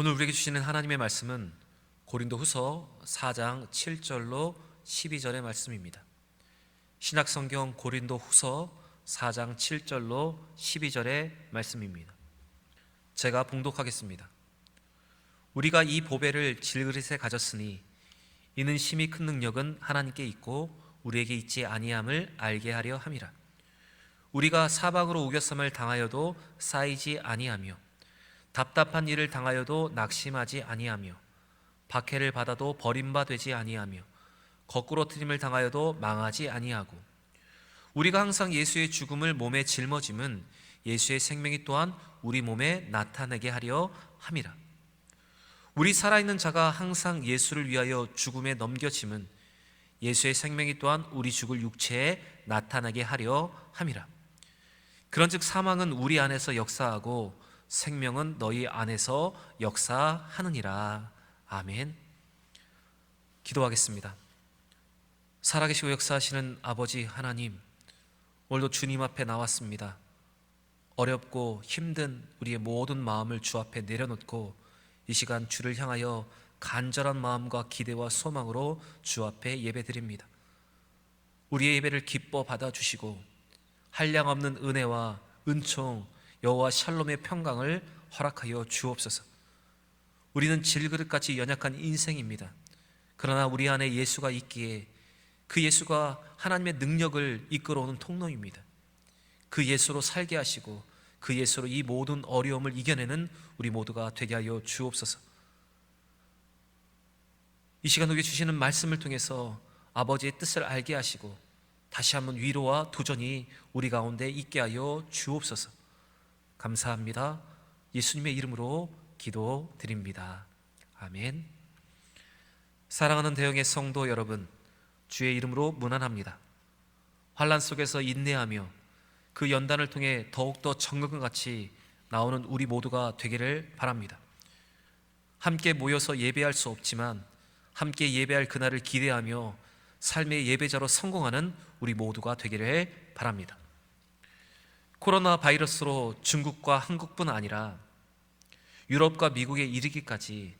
오늘 우리에게 주시는 하나님의 말씀은 고린도 후서 4장 7절로 12절의 말씀입니다. 신약 성경 고린도 후서 4장 7절로 12절의 말씀입니다. 제가 봉독하겠습니다. 우리가 이 보배를 질그릇에 가졌으니 이는 심히 큰 능력은 하나님께 있고 우리에게 있지 아니함을 알게 하려 함이라. 우리가 사방으로 우겨섬을 당하여도 쌓이지 아니하며 답답한 일을 당하여도 낙심하지 아니하며 박해를 받아도 버림받되지 아니하며 거꾸로 트림을 당하여도 망하지 아니하고 우리가 항상 예수의 죽음을 몸에 짊어짐은 예수의 생명이 또한 우리 몸에 나타내게 하려 함이라. 우리 살아있는 자가 항상 예수를 위하여 죽음에 넘겨짐은 예수의 생명이 또한 우리 죽을 육체에 나타나게 하려 함이라. 그런즉 사망은 우리 안에서 역사하고 생명은 너희 안에서 역사하느니라. 아멘. 기도하겠습니다. 살아계시고 역사하시는 아버지 하나님, 오늘도 주님 앞에 나왔습니다. 어렵고 힘든 우리의 모든 마음을 주 앞에 내려놓고 이 시간 주를 향하여 간절한 마음과 기대와 소망으로 주 앞에 예배드립니다. 우리의 예배를 기뻐 받아주시고 한량없는 은혜와 은총 여호와 샬롬의 평강을 허락하여 주옵소서. 우리는 질그릇같이 연약한 인생입니다. 그러나 우리 안에 예수가 있기에 그 예수가 하나님의 능력을 이끌어오는 통로입니다. 그 예수로 살게 하시고 그 예수로 이 모든 어려움을 이겨내는 우리 모두가 되게 하여 주옵소서. 이 시간 우리에게 주시는 말씀을 통해서 아버지의 뜻을 알게 하시고 다시 한번 위로와 도전이 우리 가운데 있게 하여 주옵소서. 감사합니다. 예수님의 이름으로 기도드립니다. 아멘. 사랑하는 대형의 성도 여러분, 주의 이름으로 문안합니다. 환란 속에서 인내하며 그 연단을 통해 더욱더 정금과 같이 나오는 우리 모두가 되기를 바랍니다. 함께 모여서 예배할 수 없지만 함께 예배할 그날을 기대하며 삶의 예배자로 성공하는 우리 모두가 되기를 바랍니다. 코로나 바이러스로 중국과 한국뿐 아니라 유럽과 미국에 이르기까지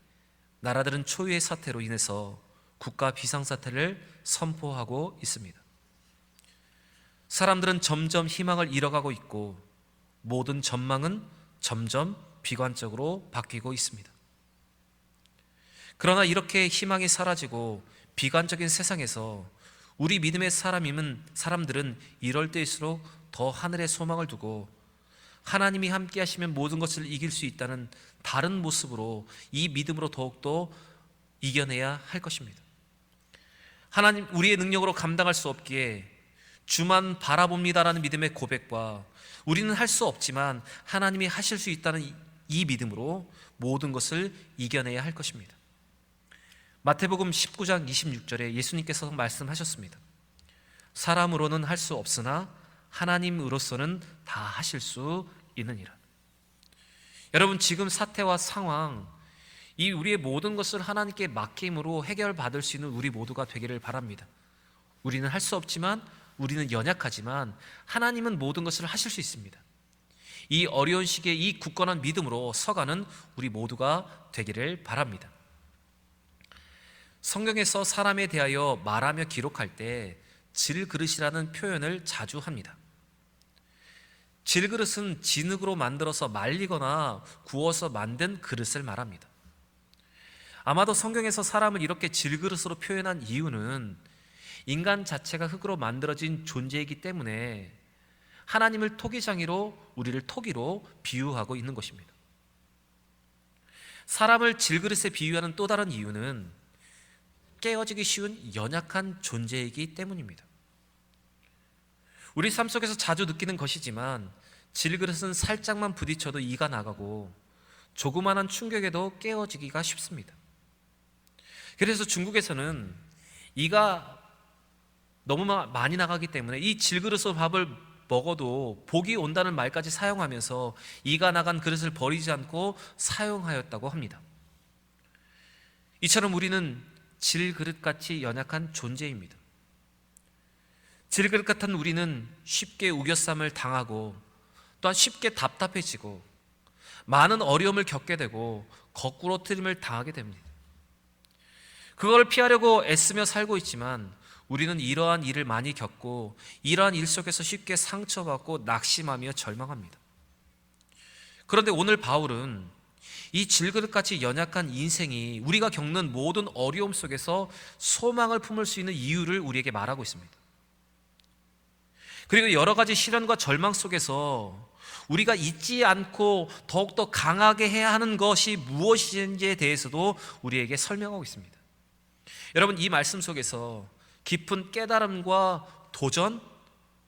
나라들은 초유의 사태로 인해서 국가 비상사태를 선포하고 있습니다. 사람들은 점점 희망을 잃어가고 있고 모든 전망은 점점 비관적으로 바뀌고 있습니다. 그러나 이렇게 희망이 사라지고 비관적인 세상에서 우리 믿음의 사람임은 사람들은 이럴 때일수록 더 하늘의 소망을 두고 하나님이 함께 하시면 모든 것을 이길 수 있다는 다른 모습으로 이 믿음으로 더욱더 이겨내야 할 것입니다. 하나님 우리의 능력으로 감당할 수 없기에 주만 바라봅니다라는 믿음의 고백과 우리는 할 수 없지만 하나님이 하실 수 있다는 이 믿음으로 모든 것을 이겨내야 할 것입니다. 마태복음 19장 26절에 예수님께서 말씀하셨습니다. 사람으로는 할 수 없으나 하나님으로서는 다 하실 수 있느니라. 여러분 지금 사태와 상황 이 우리의 모든 것을 하나님께 맡김으로 해결받을 수 있는 우리 모두가 되기를 바랍니다. 우리는 할 수 없지만 우리는 연약하지만 하나님은 모든 것을 하실 수 있습니다. 이 어려운 시기에 이 굳건한 믿음으로 서가는 우리 모두가 되기를 바랍니다. 성경에서 사람에 대하여 말하며 기록할 때 질그릇이라는 표현을 자주 합니다. 질그릇은 진흙으로 만들어서 말리거나 구워서 만든 그릇을 말합니다. 아마도 성경에서 사람을 이렇게 질그릇으로 표현한 이유는 인간 자체가 흙으로 만들어진 존재이기 때문에 하나님을 토기장이로 우리를 토기로 비유하고 있는 것입니다. 사람을 질그릇에 비유하는 또 다른 이유는 깨어지기 쉬운 연약한 존재이기 때문입니다. 우리 삶 속에서 자주 느끼는 것이지만 질그릇은 살짝만 부딪혀도 이가 나가고 조그마한 충격에도 깨어지기가 쉽습니다. 그래서 중국에서는 이가 너무 많이 나가기 때문에 이 질그릇으로 밥을 먹어도 복이 온다는 말까지 사용하면서 이가 나간 그릇을 버리지 않고 사용하였다고 합니다. 이처럼 우리는 질그릇같이 연약한 존재입니다. 질그릇 같은 우리는 쉽게 우겨쌈을 당하고 또한 쉽게 답답해지고 많은 어려움을 겪게 되고 거꾸로 트림을 당하게 됩니다. 그걸 피하려고 애쓰며 살고 있지만 우리는 이러한 일을 많이 겪고 이러한 일 속에서 쉽게 상처받고 낙심하며 절망합니다. 그런데 오늘 바울은 이 질그릇같이 연약한 인생이 우리가 겪는 모든 어려움 속에서 소망을 품을 수 있는 이유를 우리에게 말하고 있습니다. 그리고 여러 가지 시련과 절망 속에서 우리가 잊지 않고 더욱더 강하게 해야 하는 것이 무엇인지에 대해서도 우리에게 설명하고 있습니다. 여러분, 이 말씀 속에서 깊은 깨달음과 도전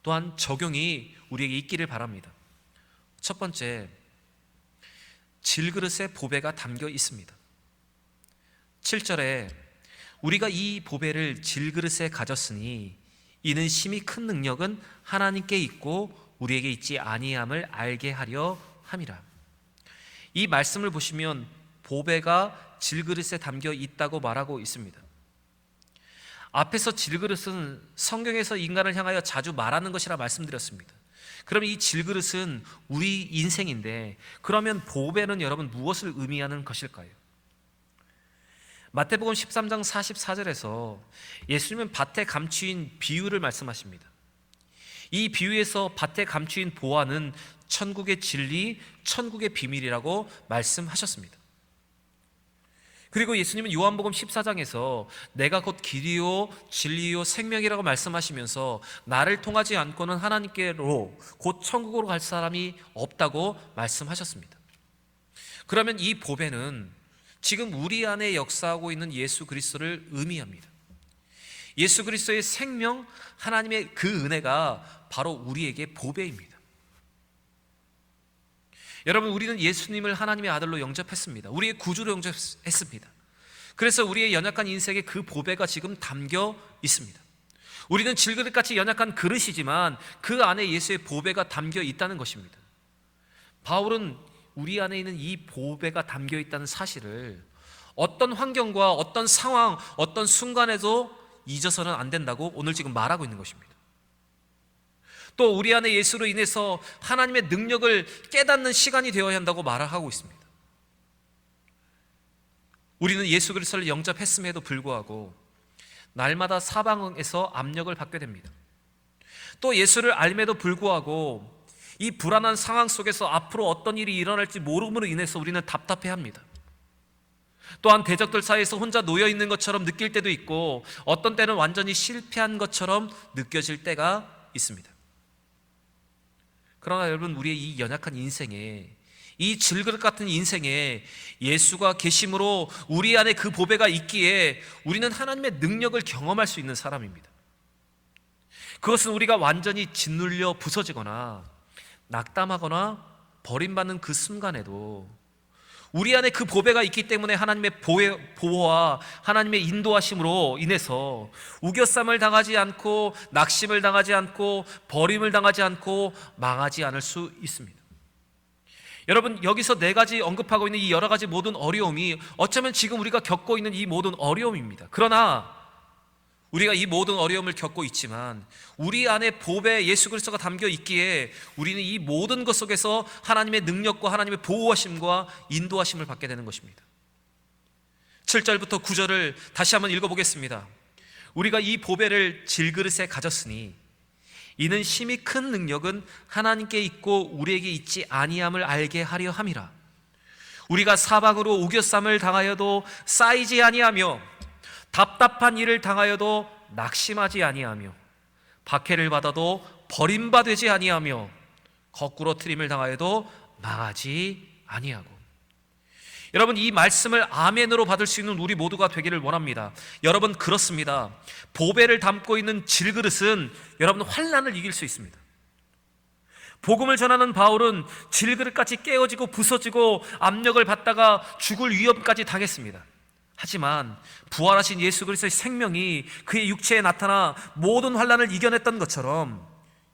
또한 적용이 우리에게 있기를 바랍니다. 첫 번째, 질그릇에 보배가 담겨 있습니다. 7절에 우리가 이 보배를 질그릇에 가졌으니 이는 심히 큰 능력은 하나님께 있고 우리에게 있지 아니함을 알게 하려 함이라. 이 말씀을 보시면 보배가 질그릇에 담겨 있다고 말하고 있습니다. 앞에서 질그릇은 성경에서 인간을 향하여 자주 말하는 것이라 말씀드렸습니다. 그럼 이 질그릇은 우리 인생인데 그러면 보배는 여러분 무엇을 의미하는 것일까요? 마태복음 13장 44절에서 예수님은 밭에 감추인 비유를 말씀하십니다. 이 비유에서 밭에 감추인 보화는 천국의 진리, 천국의 비밀이라고 말씀하셨습니다. 그리고 예수님은 요한복음 14장에서 내가 곧 길이요 진리요 생명이라고 말씀하시면서 나를 통하지 않고는 하나님께로 곧 천국으로 갈 사람이 없다고 말씀하셨습니다. 그러면 이 보배는 지금 우리 안에 역사하고 있는 예수 그리스도를 의미합니다. 예수 그리스도의 생명 하나님의 그 은혜가 바로 우리에게 보배입니다. 여러분 우리는 예수님을 하나님의 아들로 영접했습니다. 우리의 구주로 영접했습니다. 그래서 우리의 연약한 인생에 그 보배가 지금 담겨 있습니다. 우리는 질그릇같이 연약한 그릇이지만 그 안에 예수의 보배가 담겨 있다는 것입니다. 바울은 우리 안에 있는 이 보배가 담겨 있다는 사실을 어떤 환경과 어떤 상황, 어떤 순간에도 잊어서는 안 된다고 오늘 지금 말하고 있는 것입니다. 또 우리 안에 예수로 인해서 하나님의 능력을 깨닫는 시간이 되어야 한다고 말을 하고 있습니다. 우리는 예수 그리스도를 영접했음에도 불구하고 날마다 사방에서 압력을 받게 됩니다. 또 예수를 알매도 불구하고 이 불안한 상황 속에서 앞으로 어떤 일이 일어날지 모름으로 인해서 우리는 답답해 합니다. 또한 대적들 사이에서 혼자 놓여 있는 것처럼 느낄 때도 있고 어떤 때는 완전히 실패한 것처럼 느껴질 때가 있습니다. 그러나 여러분 우리의 이 연약한 인생에 이 질그릇 같은 인생에 예수가 계심으로 우리 안에 그 보배가 있기에 우리는 하나님의 능력을 경험할 수 있는 사람입니다. 그것은 우리가 완전히 짓눌려 부서지거나 낙담하거나 버림받는 그 순간에도 우리 안에 그 보배가 있기 때문에 하나님의 보호와 하나님의 인도하심으로 인해서 우겨쌈을 당하지 않고 낙심을 당하지 않고 버림을 당하지 않고 망하지 않을 수 있습니다. 여러분 여기서 네 가지 언급하고 있는 이 여러 가지 모든 어려움이 어쩌면 지금 우리가 겪고 있는 이 모든 어려움입니다. 그러나 우리가 이 모든 어려움을 겪고 있지만 우리 안에 보배 예수 그리스도가 담겨 있기에 우리는 이 모든 것 속에서 하나님의 능력과 하나님의 보호하심과 인도하심을 받게 되는 것입니다. 7절부터 9절을 다시 한번 읽어 보겠습니다. 우리가 이 보배를 질그릇에 가졌으니 이는 심히 큰 능력은 하나님께 있고 우리에게 있지 아니함을 알게 하려 함이라. 우리가 사방으로 우겨쌈을 당하여도 쌓이지 아니하며 답답한 일을 당하여도 낙심하지 아니하며 박해를 받아도 버림받지 아니하며 거꾸로 트림을 당하여도 망하지 아니하고 여러분 이 말씀을 아멘으로 받을 수 있는 우리 모두가 되기를 원합니다. 여러분 그렇습니다. 보배를 담고 있는 질그릇은 여러분 환란을 이길 수 있습니다. 복음을 전하는 바울은 질그릇같이 깨어지고 부서지고 압력을 받다가 죽을 위험까지 당했습니다. 하지만 부활하신 예수 그리스도의 생명이 그의 육체에 나타나 모든 환란을 이겨냈던 것처럼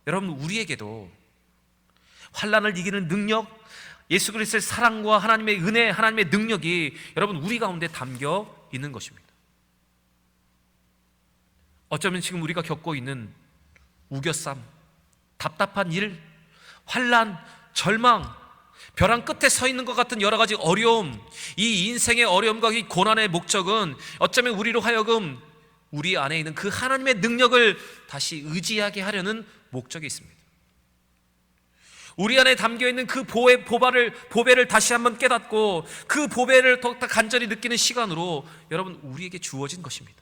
여러분 우리에게도 환란을 이기는 능력, 예수 그리스도의 사랑과 하나님의 은혜, 하나님의 능력이 여러분 우리 가운데 담겨 있는 것입니다. 어쩌면 지금 우리가 겪고 있는 우겨쌈, 답답한 일, 환란, 절망, 벼랑 끝에 서 있는 것 같은 여러 가지 어려움, 이 인생의 어려움과 이 고난의 목적은 어쩌면 우리로 하여금 우리 안에 있는 그 하나님의 능력을 다시 의지하게 하려는 목적이 있습니다. 우리 안에 담겨 있는 그 보배, 보배를, 보배를 다시 한번 깨닫고 그 보배를 더욱더 간절히 느끼는 시간으로 여러분 우리에게 주어진 것입니다.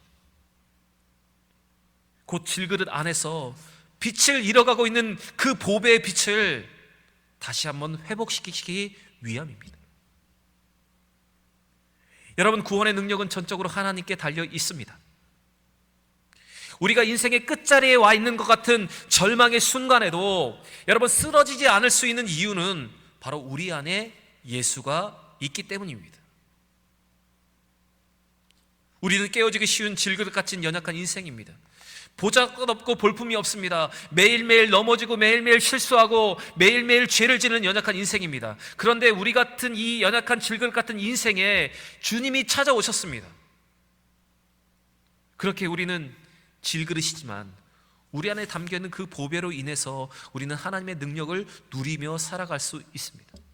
곧 질그릇 안에서 빛을 잃어가고 있는 그 보배의 빛을 다시 한번 회복시키기 위함입니다. 여러분 구원의 능력은 전적으로 하나님께 달려 있습니다. 우리가 인생의 끝자리에 와 있는 것 같은 절망의 순간에도 여러분 쓰러지지 않을 수 있는 이유는 바로 우리 안에 예수가 있기 때문입니다. 우리는 깨어지기 쉬운 질그릇 같은 연약한 인생입니다. 보잘것 없고 볼품이 없습니다. 매일매일 넘어지고 매일매일 실수하고 매일매일 죄를 지는 연약한 인생입니다. 그런데 우리 같은 이 연약한 질그릇 같은 인생에 주님이 찾아오셨습니다. 그렇게 우리는 질그릇이지만 우리 안에 담겨 있는 그 보배로 인해서 우리는 하나님의 능력을 누리며 살아갈 수 있습니다.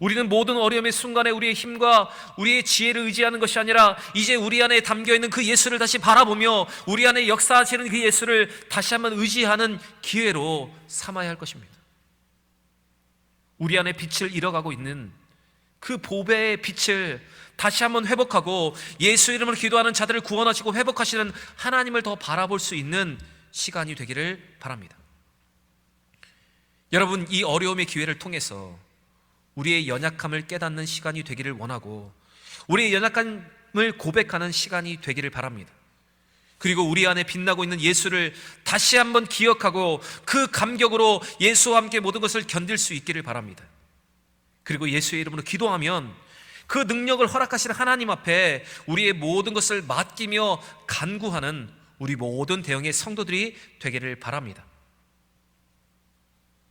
우리는 모든 어려움의 순간에 우리의 힘과 우리의 지혜를 의지하는 것이 아니라 이제 우리 안에 담겨 있는 그 예수를 다시 바라보며 우리 안에 역사하시는 그 예수를 다시 한번 의지하는 기회로 삼아야 할 것입니다. 우리 안에 빛을 잃어가고 있는 그 보배의 빛을 다시 한번 회복하고 예수 이름으로 기도하는 자들을 구원하시고 회복하시는 하나님을 더 바라볼 수 있는 시간이 되기를 바랍니다. 여러분, 이 어려움의 기회를 통해서 우리의 연약함을 깨닫는 시간이 되기를 원하고 우리의 연약함을 고백하는 시간이 되기를 바랍니다. 그리고 우리 안에 빛나고 있는 예수를 다시 한번 기억하고 그 감격으로 예수와 함께 모든 것을 견딜 수 있기를 바랍니다. 그리고 예수의 이름으로 기도하면 그 능력을 허락하시는 하나님 앞에 우리의 모든 것을 맡기며 간구하는 우리 모든 대형의 성도들이 되기를 바랍니다.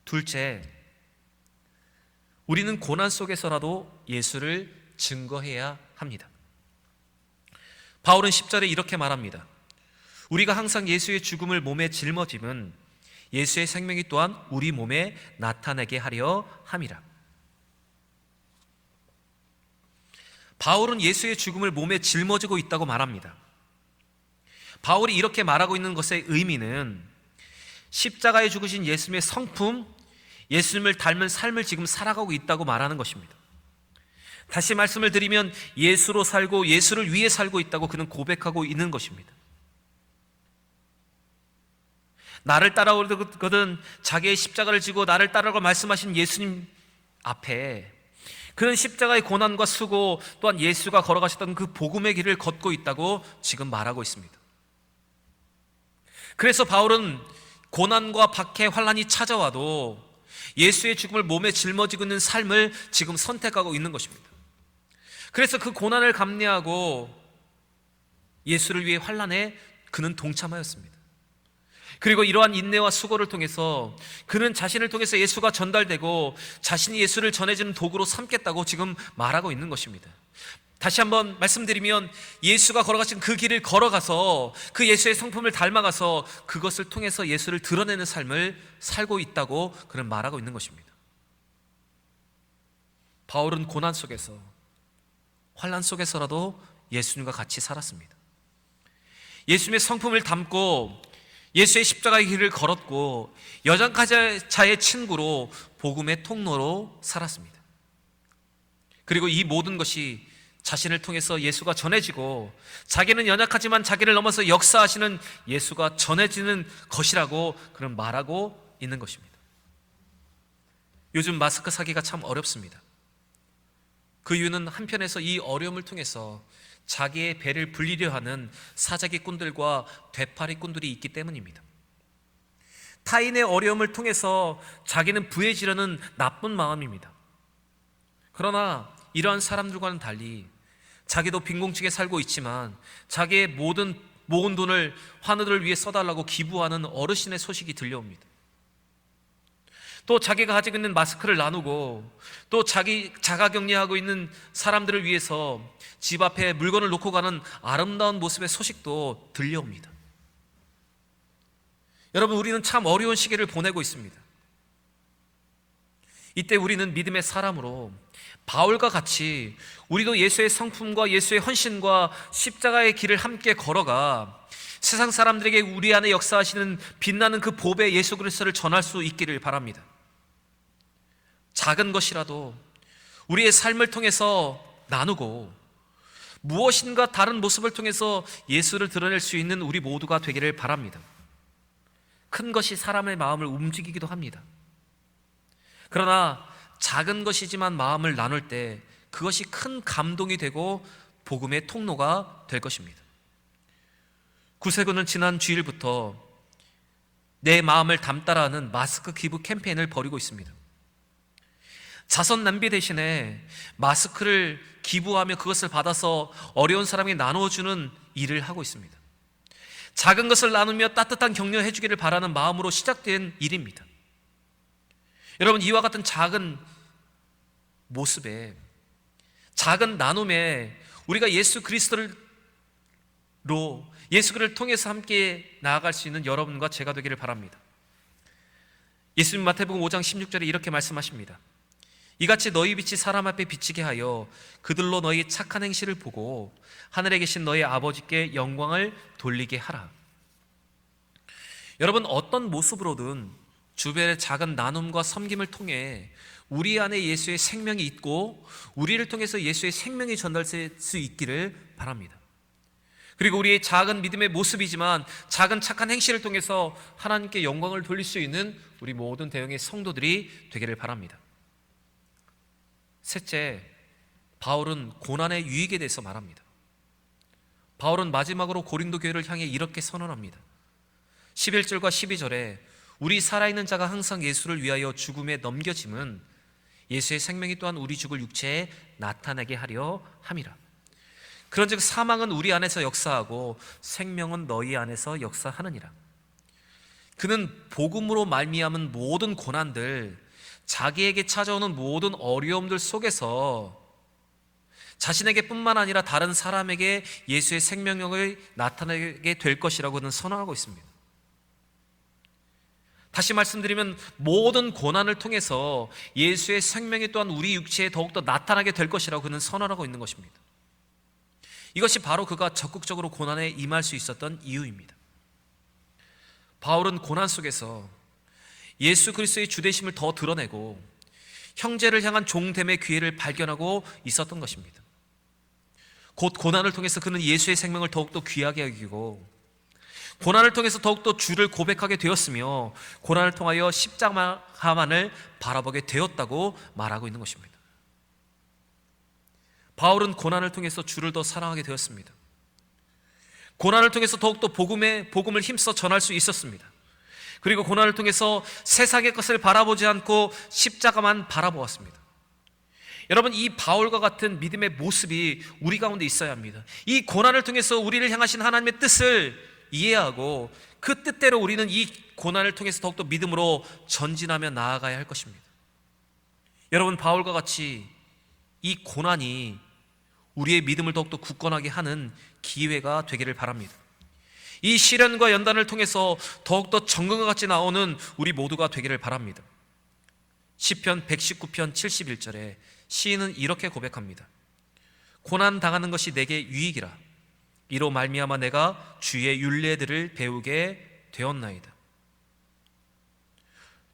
둘째, 우리는 고난 속에서라도 예수를 증거해야 합니다. 바울은 10절에 이렇게 말합니다. 우리가 항상 예수의 죽음을 몸에 짊어짐은 예수의 생명이 또한 우리 몸에 나타내게 하려 함이라. 바울은 예수의 죽음을 몸에 짊어지고 있다고 말합니다. 바울이 이렇게 말하고 있는 것의 의미는 십자가에 죽으신 예수님의 성품, 예수님을 닮은 삶을 지금 살아가고 있다고 말하는 것입니다. 다시 말씀을 드리면 예수로 살고 예수를 위해 살고 있다고 그는 고백하고 있는 것입니다. 나를 따라오거든 자기의 십자가를 지고 나를 따라고 말씀하신 예수님 앞에 그는 십자가의 고난과 수고 또한 예수가 걸어가셨던 그 복음의 길을 걷고 있다고 지금 말하고 있습니다. 그래서 바울은 고난과 박해 환란이 찾아와도 예수의 죽음을 몸에 짊어지고 있는 삶을 지금 선택하고 있는 것입니다. 그래서 그 고난을 감내하고 예수를 위해 환란에 그는 동참하였습니다. 그리고 이러한 인내와 수고를 통해서 그는 자신을 통해서 예수가 전달되고 자신이 예수를 전해주는 도구로 삼겠다고 지금 말하고 있는 것입니다. 다시 한번 말씀드리면 예수가 걸어가신 그 길을 걸어가서 그 예수의 성품을 닮아가서 그것을 통해서 예수를 드러내는 삶을 살고 있다고 그는 말하고 있는 것입니다. 바울은 고난 속에서 환란 속에서라도 예수님과 같이 살았습니다. 예수님의 성품을 담고 예수의 십자가의 길을 걸었고 여장가자의 친구로 복음의 통로로 살았습니다. 그리고 이 모든 것이 자신을 통해서 예수가 전해지고 자기는 연약하지만 자기를 넘어서 역사하시는 예수가 전해지는 것이라고 그런 말하고 있는 것입니다. 요즘 마스크 사기가 참 어렵습니다. 그 이유는 한편에서 이 어려움을 통해서 자기의 배를 불리려 하는 사자기꾼들과 되파리꾼들이 있기 때문입니다. 타인의 어려움을 통해서 자기는 부해지려는 나쁜 마음입니다. 그러나 이러한 사람들과는 달리 자기도 빈공치게 살고 있지만 자기의 모든 모은 돈을 환우들을 위해 써달라고 기부하는 어르신의 소식이 들려옵니다. 또 자기가 가지고 있는 마스크를 나누고 또 자기 자가 격리하고 있는 사람들을 위해서 집 앞에 물건을 놓고 가는 아름다운 모습의 소식도 들려옵니다. 여러분, 우리는 참 어려운 시기를 보내고 있습니다. 이때 우리는 믿음의 사람으로 바울과 같이 우리도 예수의 성품과 예수의 헌신과 십자가의 길을 함께 걸어가 세상 사람들에게 우리 안에 역사하시는 빛나는 그 보배 예수 그리스도를 전할 수 있기를 바랍니다. 작은 것이라도 우리의 삶을 통해서 나누고 무엇인가 다른 모습을 통해서 예수를 드러낼 수 있는 우리 모두가 되기를 바랍니다. 큰 것이 사람의 마음을 움직이기도 합니다. 그러나 작은 것이지만 마음을 나눌 때 그것이 큰 감동이 되고 복음의 통로가 될 것입니다. 구세군은 지난 주일부터 내 마음을 담따라는 마스크 기부 캠페인을 벌이고 있습니다. 자선 낭비 대신에 마스크를 기부하며 그것을 받아서 어려운 사람에게 나눠주는 일을 하고 있습니다. 작은 것을 나누며 따뜻한 격려해 주기를 바라는 마음으로 시작된 일입니다. 여러분 이와 같은 작은 모습에 작은 나눔에 우리가 예수 그리스도로 예수 그를 통해서 함께 나아갈 수 있는 여러분과 제가 되기를 바랍니다. 예수님 마태복음 5장 16절에 이렇게 말씀하십니다. 이같이 너희 빛이 사람 앞에 비치게 하여 그들로 너희 착한 행실을 보고 하늘에 계신 너희 아버지께 영광을 돌리게 하라. 여러분 어떤 모습으로든 주변의 작은 나눔과 섬김을 통해 우리 안에 예수의 생명이 있고 우리를 통해서 예수의 생명이 전달될 수 있기를 바랍니다. 그리고 우리의 작은 믿음의 모습이지만 작은 착한 행실을 통해서 하나님께 영광을 돌릴 수 있는 우리 모든 대형의 성도들이 되기를 바랍니다. 셋째, 바울은 고난의 유익에 대해서 말합니다. 바울은 마지막으로 고린도 교회를 향해 이렇게 선언합니다. 11절과 12절에 우리 살아있는 자가 항상 예수를 위하여 죽음에 넘겨짐은 예수의 생명이 또한 우리 죽을 육체에 나타나게 하려 함이라. 그런즉 사망은 우리 안에서 역사하고 생명은 너희 안에서 역사하느니라. 그는 복음으로 말미암은 모든 고난들 자기에게 찾아오는 모든 어려움들 속에서 자신에게뿐만 아니라 다른 사람에게 예수의 생명력을 나타내게 될 것이라고 는 선언하고 있습니다. 다시 말씀드리면 모든 고난을 통해서 예수의 생명이 또한 우리 육체에 더욱더 나타나게 될 것이라고 그는 선언하고 있는 것입니다. 이것이 바로 그가 적극적으로 고난에 임할 수 있었던 이유입니다. 바울은 고난 속에서 예수 그리스도의 주대심을 더 드러내고 형제를 향한 종됨의 기회를 발견하고 있었던 것입니다. 곧 고난을 통해서 그는 예수의 생명을 더욱더 귀하게 여기고 고난을 통해서 더욱더 주를 고백하게 되었으며 고난을 통하여 십자가만을 바라보게 되었다고 말하고 있는 것입니다. 바울은 고난을 통해서 주를 더 사랑하게 되었습니다. 고난을 통해서 더욱더 복음의 복음을 힘써 전할 수 있었습니다. 그리고 고난을 통해서 세상의 것을 바라보지 않고 십자가만 바라보았습니다. 여러분 이 바울과 같은 믿음의 모습이 우리 가운데 있어야 합니다. 이 고난을 통해서 우리를 향하신 하나님의 뜻을 이해하고 그 뜻대로 우리는 이 고난을 통해서 더욱더 믿음으로 전진하며 나아가야 할 것입니다. 여러분 바울과 같이 이 고난이 우리의 믿음을 더욱더 굳건하게 하는 기회가 되기를 바랍니다. 이 시련과 연단을 통해서 더욱더 정금과 같이 나오는 우리 모두가 되기를 바랍니다. 시편 119편 71절에 시인은 이렇게 고백합니다. 고난 당하는 것이 내게 유익이라. 이로 말미암아 내가 주의 율례들을 배우게 되었나이다.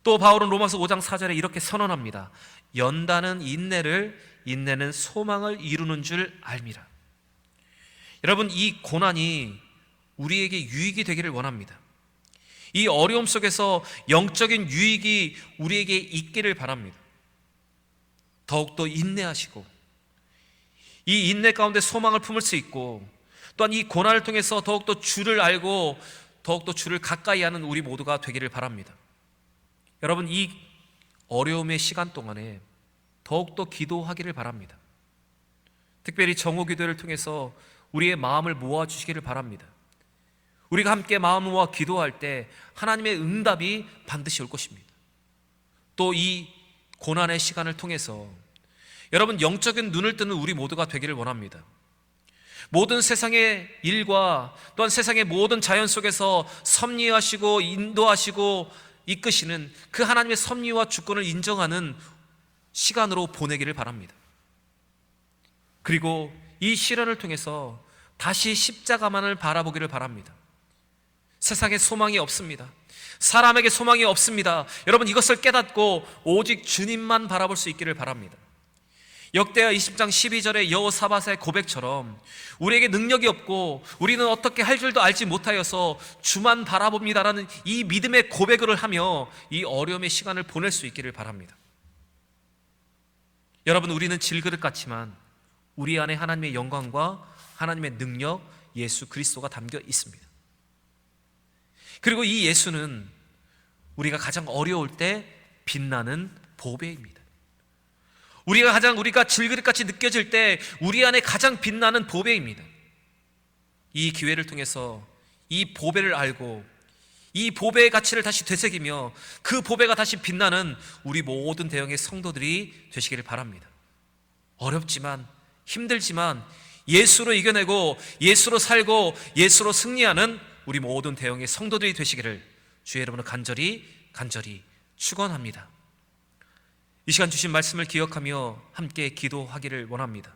또 바울은 로마서 5장 4절에 이렇게 선언합니다. 연단은 인내를 인내는 소망을 이루는 줄 알미라. 여러분 이 고난이 우리에게 유익이 되기를 원합니다. 이 어려움 속에서 영적인 유익이 우리에게 있기를 바랍니다. 더욱더 인내하시고 이 인내 가운데 소망을 품을 수 있고 또한 이 고난을 통해서 더욱더 주를 알고 더욱더 주를 가까이 하는 우리 모두가 되기를 바랍니다. 여러분 이 어려움의 시간 동안에 더욱더 기도하기를 바랍니다. 특별히 정오 기도를 통해서 우리의 마음을 모아 주시기를 바랍니다. 우리가 함께 마음을 모아 기도할 때 하나님의 응답이 반드시 올 것입니다. 또 이 고난의 시간을 통해서 여러분 영적인 눈을 뜨는 우리 모두가 되기를 원합니다. 모든 세상의 일과 또한 세상의 모든 자연 속에서 섭리하시고 인도하시고 이끄시는 그 하나님의 섭리와 주권을 인정하는 시간으로 보내기를 바랍니다. 그리고 이 시련을 통해서 다시 십자가만을 바라보기를 바랍니다. 세상에 소망이 없습니다. 사람에게 소망이 없습니다. 여러분 이것을 깨닫고 오직 주님만 바라볼 수 있기를 바랍니다. 역대하 20장 12절의 여호사밧의 고백처럼 우리에게 능력이 없고 우리는 어떻게 할 줄도 알지 못하여서 주만 바라봅니다라는 이 믿음의 고백을 하며 이 어려움의 시간을 보낼 수 있기를 바랍니다. 여러분 우리는 질그릇 같지만 우리 안에 하나님의 영광과 하나님의 능력 예수 그리스도가 담겨 있습니다. 그리고 이 예수는 우리가 가장 어려울 때 빛나는 보배입니다. 우리가 가장 우리가 질그릇같이 느껴질 때 우리 안에 가장 빛나는 보배입니다. 이 기회를 통해서 이 보배를 알고 이 보배의 가치를 다시 되새기며 그 보배가 다시 빛나는 우리 모든 대형의 성도들이 되시기를 바랍니다. 어렵지만 힘들지만 예수로 이겨내고 예수로 살고 예수로 승리하는 우리 모든 대형의 성도들이 되시기를 주의 이름으로 간절히 간절히 축원합니다. 이 시간 주신 말씀을 기억하며 함께 기도하기를 원합니다.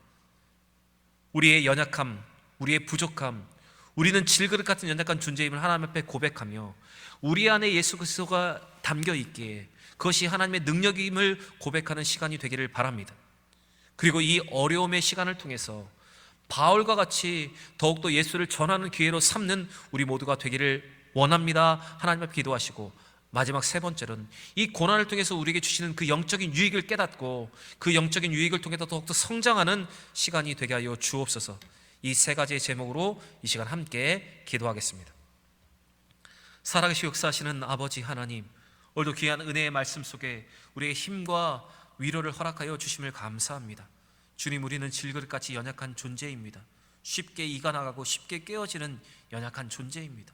우리의 연약함, 우리의 부족함, 우리는 질그릇 같은 연약한 존재임을 하나님 앞에 고백하며 우리 안에 예수 그리스도가 담겨 있기에 그것이 하나님의 능력임을 고백하는 시간이 되기를 바랍니다. 그리고 이 어려움의 시간을 통해서 바울과 같이 더욱더 예수를 전하는 기회로 삼는 우리 모두가 되기를 원합니다. 하나님 앞에 기도하시고 마지막 세 번째로는 이 고난을 통해서 우리에게 주시는 그 영적인 유익을 깨닫고 그 영적인 유익을 통해서 더욱더 성장하는 시간이 되게 하여 주옵소서. 이 세 가지의 제목으로 이 시간 함께 기도하겠습니다. 살아계시 역사하시는 아버지 하나님, 오늘도 귀한 은혜의 말씀 속에 우리의 힘과 위로를 허락하여 주심을 감사합니다. 주님, 우리는 질그릇같이 연약한 존재입니다. 쉽게 이가 나가고 쉽게 깨어지는 연약한 존재입니다.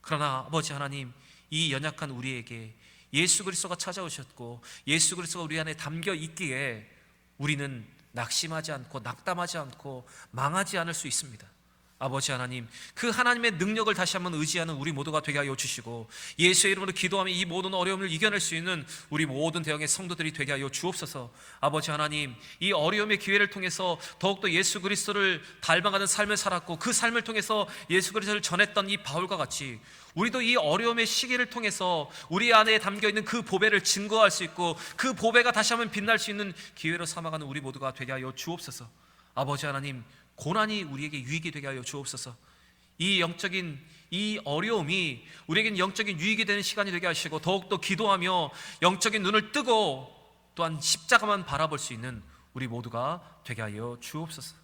그러나 아버지 하나님, 이 연약한 우리에게 예수 그리스도가 찾아오셨고 예수 그리스도가 우리 안에 담겨 있기에 우리는 낙심하지 않고 낙담하지 않고 망하지 않을 수 있습니다. 아버지 하나님, 그 하나님의 능력을 다시 한번 의지하는 우리 모두가 되게 하여 주시고 예수의 이름으로 기도하며 이 모든 어려움을 이겨낼 수 있는 우리 모든 대형의 성도들이 되게 하여 주옵소서. 아버지 하나님, 이 어려움의 기회를 통해서 더욱더 예수 그리스도를 닮아가는 삶을 살았고 그 삶을 통해서 예수 그리스도를 전했던 이 바울과 같이 우리도 이 어려움의 시기를 통해서 우리 안에 담겨 있는 그 보배를 증거할 수 있고 그 보배가 다시 한번 빛날 수 있는 기회로 삼아가는 우리 모두가 되게 하여 주옵소서. 아버지 하나님, 고난이 우리에게 유익이 되게 하여 주옵소서. 이 영적인 이 어려움이 우리에겐 영적인 유익이 되는 시간이 되게 하시고 더욱더 기도하며 영적인 눈을 뜨고 또한 십자가만 바라볼 수 있는 우리 모두가 되게 하여 주옵소서.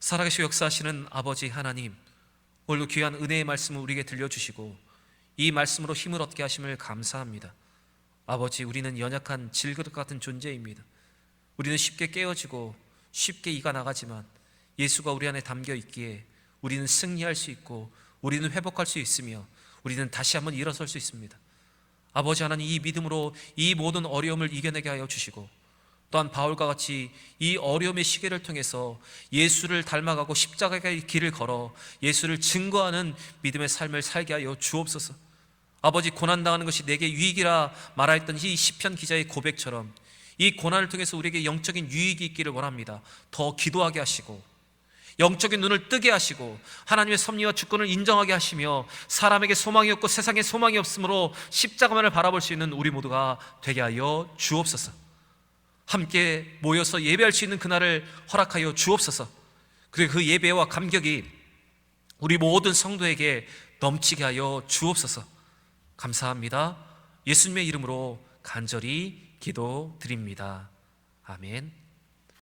살아계시 역사하시는 아버지 하나님, 오늘도 귀한 은혜의 말씀을 우리에게 들려주시고 이 말씀으로 힘을 얻게 하심을 감사합니다. 아버지, 우리는 연약한 질그릇 같은 존재입니다. 우리는 쉽게 깨어지고 쉽게 이가 나가지만 예수가 우리 안에 담겨 있기에 우리는 승리할 수 있고 우리는 회복할 수 있으며 우리는 다시 한번 일어설 수 있습니다. 아버지 하나님 이 믿음으로 이 모든 어려움을 이겨내게 하여 주시고 또한 바울과 같이 이 어려움의 시계를 통해서 예수를 닮아가고 십자가의 길을 걸어 예수를 증거하는 믿음의 삶을 살게 하여 주옵소서. 아버지 고난 당하는 것이 내게 유익이라 말하였던 이 시편 기자의 고백처럼 이 고난을 통해서 우리에게 영적인 유익이 있기를 원합니다. 더 기도하게 하시고 영적인 눈을 뜨게 하시고 하나님의 섭리와 주권을 인정하게 하시며 사람에게 소망이 없고 세상에 소망이 없으므로 십자가만을 바라볼 수 있는 우리 모두가 되게 하여 주옵소서. 함께 모여서 예배할 수 있는 그날을 허락하여 주옵소서. 그리고 그 예배와 감격이 우리 모든 성도에게 넘치게 하여 주옵소서. 감사합니다. 예수님의 이름으로 간절히 기도드립니다. 아멘.